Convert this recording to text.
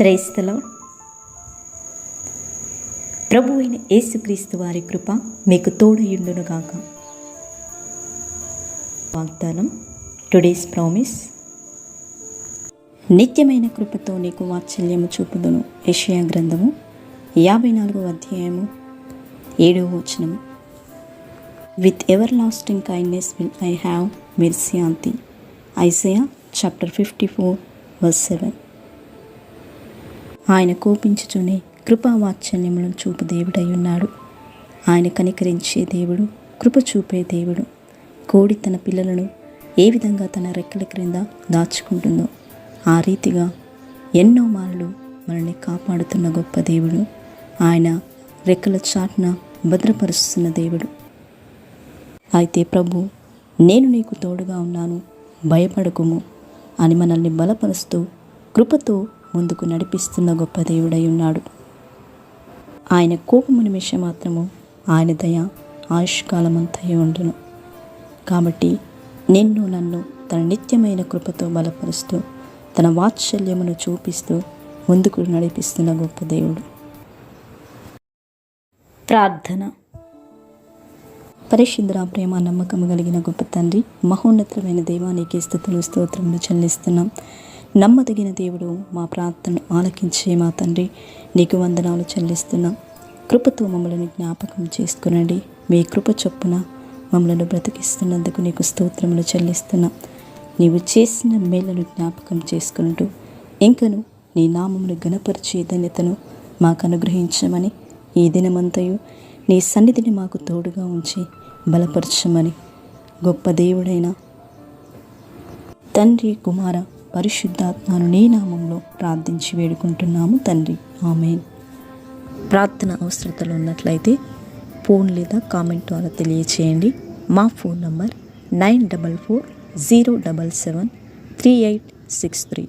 క్రైస్తలో ప్రభు అయిన యేసుక్రీస్తు వారి కృప మీకు తోడయుండునుగాక. వాగ్దానం టుడేస్ ప్రామిస్ నిత్యమైన కృపతో నీకు వాత్సల్యము చూపుదును. యషయా గ్రంథము యాభై నాలుగో అధ్యాయము ఏడవ వచనము. With everlasting kindness will I have mercy on thee Isaiah chapter fifty four verse seven ఆయన కోపించుచునే కృపావాత్సల్యములను చూపు దేవుడై ఉన్నాడు ఆయన కనికరించే దేవుడు కృప చూపే దేవుడు. కోడి తన పిల్లలను ఏ విధంగా తన రెక్కల క్రింద దాచుకుంటుందో ఆ రీతిగా ఎన్నో మార్లు మనల్ని కాపాడుతున్న గొప్ప దేవుడు. ఆయన రెక్కల చాటున భద్రపరుస్తున్న దేవుడు. అయితే ప్రభు నేను నీకు తోడుగా ఉన్నాను. భయపడకుము అని మనల్ని బలపరుస్తూ కృపతో ముందుకు నడిపిస్తున్న గొప్ప దేవుడై ఉన్నాడు. ఆయన కోపము నిమిషం మాత్రము ఆయన దయ ఆయుష్కాలమంతయే ఉండును. కాబట్టి నిన్ను నన్ను తన నిత్యమైన కృపతో బలపరుస్తూ తన వాత్సల్యమును చూపిస్తూ ముందుకు నడిపిస్తున్న గొప్ప దేవుడు. ప్రార్థన. పరిశుద్ర ప్రేమ నమ్మకము కలిగిన గొప్ప తండ్రి మహోన్నతమైన దేవానికి స్థుతులు స్తోత్రములు చెల్లిస్తున్నాం. నమ్మదగిన దేవుడు మా ప్రార్థనను ఆలకించే మా తండ్రి నీకు వందనాలు చెల్లిస్తున్నాం. కృపతో మమ్మల్ని జ్ఞాపకం చేసుకునండి. మీ కృప చొప్పున మమ్మలను బ్రతికిస్తున్నందుకు నీకు స్తోత్రములు చెల్లిస్తున్నాం. నీవు చేసిన మేలను జ్ఞాపకం చేసుకుంటూ ఇంకను నీ నామమును గణపరిచే ధన్యతను మాకు అనుగ్రహించమని ఈ దినమంతయు నీ సన్నిధిని మాకు తోడుగా ఉంచి బలపరచమని గొప్ప దేవుడైన తండ్రి కుమార పరిశుద్ధాత్మను నీ నామంలో ప్రార్థించి వేడుకుంటున్నాము తండ్రి. ఆమె ప్రార్థన అవసరతలు ఉన్నట్లయితే ఫోన్ లేదా కామెంట్ ద్వారా తెలియచేయండి. మా phone number nine double four zero double seven three eight six three.